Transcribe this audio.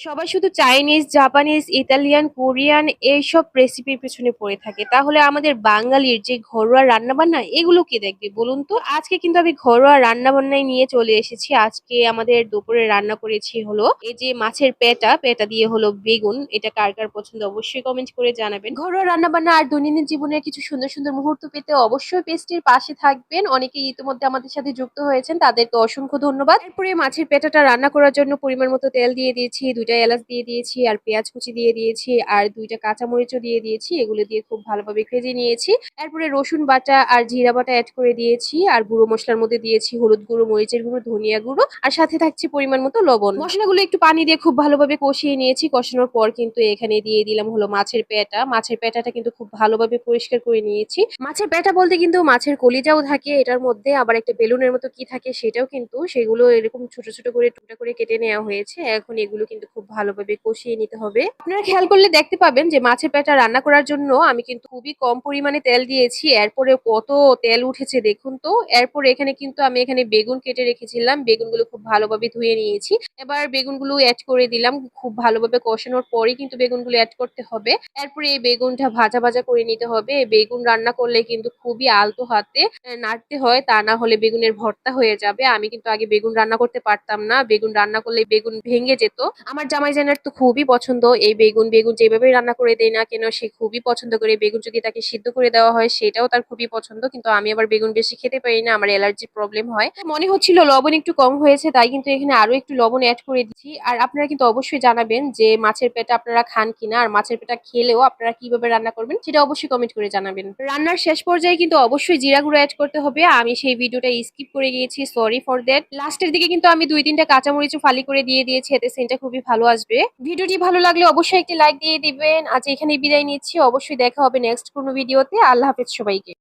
সবাই শুধু Chinese Japanese Italian Korean এইসব রেসিপির পেছনে পড়ে থাকে। তাহলে আমাদের বাঙালির যে ঘরোয়া রান্নাবান্না, এগুলো কে দেখবে বলুন তো? আজকে কিন্তু আমি ঘরোয়া রান্নাবান্নায় নিয়ে চলে এসেছি। আজকে আমাদের দুপুরে রান্না করেছি হলো এই যে মাছের পেটা পেটা দিয়ে হলো বেগুন। এটা কার কার পছন্দ অবশ্যই কমেন্ট করে জানাবেন। ঘরোয়া রান্নাবান্না আর দৈনন্দিন জীবনের কিছু সুন্দর সুন্দর মুহূর্ত পেতে অবশ্যই পেস্টির পাশে থাকবেন। অনেকে ইতিমধ্যে আমাদের সাথে যুক্ত হয়েছেন। তাদেরকে অসংখ্য ধন্যবাদ। এরপরে মাছের পেটাটা রান্না করার জন্য পরিমাণ মতো তেল দিয়ে দিয়েছি। দুইটা এলাচ দিয়ে দিয়েছি, আর পেঁয়াজ কুচি দিয়ে দিয়েছি, আর দুইটা কাঁচামরিচও দিয়ে দিয়েছি, এগুলো দিয়ে খুব ভালোভাবে ভেজে নিয়েছি। এরপরে রসুন বাটা আর জিরা বাটা অ্যাড করে দিয়েছি, আর গুঁড়ো মশলার মধ্যে দিয়েছি হলুদ গুঁড়ো, মরিচের গুঁড়ো, ধনিয়া গুঁড়ো, আর সাথে থাকছে পরিমাণ মতো লবণ। মশলাগুলো একটু পানি দিয়ে খুব ভালোভাবে কষিয়ে নিয়েছি, কষানোর পর কিন্তু এখানে দিয়ে দিলাম হলো মাছের পেটা মাছের পেটাটা কিন্তু খুব ভালোভাবে পরিষ্কার করে নিয়েছি। মাছের পেটা বলতে কিন্তু মাছের কলিজাও থাকে, এটার মধ্যে আবার একটা বেলুনের মতো কি থাকে সেটাও কিন্তু সেগুলো এরকম ছোট ছোট করে টুকটা করে কেটে নেওয়া হয়েছে। এখন এগুলো কিন্তু খুব ভালোভাবে কষিয়ে নিতে হবে। আপনারা খেয়াল করলে দেখতে পাবেন যে মাছের পেটা রান্না করার জন্য আমি কিন্তু খুবই কম পরিমাণে তেল দিয়েছি। এরপরে কত তেল উঠেছে দেখুন তো। এরপর এখানে কিন্তু আমি এখানে বেগুন কেটে রেখেছিলাম। বেগুনগুলো খুব ভালোভাবে ধুয়ে নিয়েছি। এবার বেগুনগুলো অ্যাড করে দিলাম। খুব ভালোভাবে কষানোর পরেই কিন্তু বেগুনগুলো অ্যাড করতে হবে। এরপরে এই বেগুনটা ভাজা ভাজা করে নিতে হবে। বেগুন রান্না করলে কিন্তু খুবই আলতো হাতে নাড়তে হয়। তা না হলে বেগুনের ভর্তা হয়ে যাবে। আমি কিন্তু আগে বেগুন রান্না করতে পারতাম না। বেগুন রান্না করলে বেগুন ভেঙে যেত। আমার জামাই জানার তো খুবই পছন্দ। এই বেগুন বেগুন যেভাবে রান্না করে দেয় না কেন, সে খুবই পছন্দ করে। বেগুন যদি তাকে সিদ্ধ করে দেওয়া হয়, সেটাও তার খুবই পছন্দ। কিন্তু আমি আবার বেগুন বেশি খেতে পারি না, আমার অ্যালার্জি প্রবলেম হয়। মনে হচ্ছিল লবণ একটু কম হয়েছে, তাই কিন্তু এখানে আরও একটু লবণ অ্যাড করে দিচ্ছি। আর আপনারা কিন্তু অবশ্যই জানাবেন যে মাছের পেটা আপনারা খান কিনা আর মাছের পেটা খেলেও আপনারা কীভাবে রান্না করবেন, সেটা অবশ্যই কমেন্ট করে জানাবেন। রান্নার শেষ পর্যায়ে কিন্তু অবশ্যই জিরা গুঁড়ো অ্যাড করতে হবে। আমি সেই ভিডিওটা স্কিপ করে গিয়েছি সরি ফর দ্যাট লাস্টের দিকে কিন্তু আমি দুই তিনটা কাঁচামরিচও ফালি করে দিয়ে দিয়েছি, এতে সেন্টটা খুবই ভালো আসবে। ভিডিওটি ভালো লাগলে অবশ্যই একটি লাইক দিয়ে দিবেন। আজ এখানে বিদায় নিচ্ছি। অবশ্যই দেখা হবে নেক্সট কোনো ভিডিওতে আল্লাহ হাফেজ সবাইকে।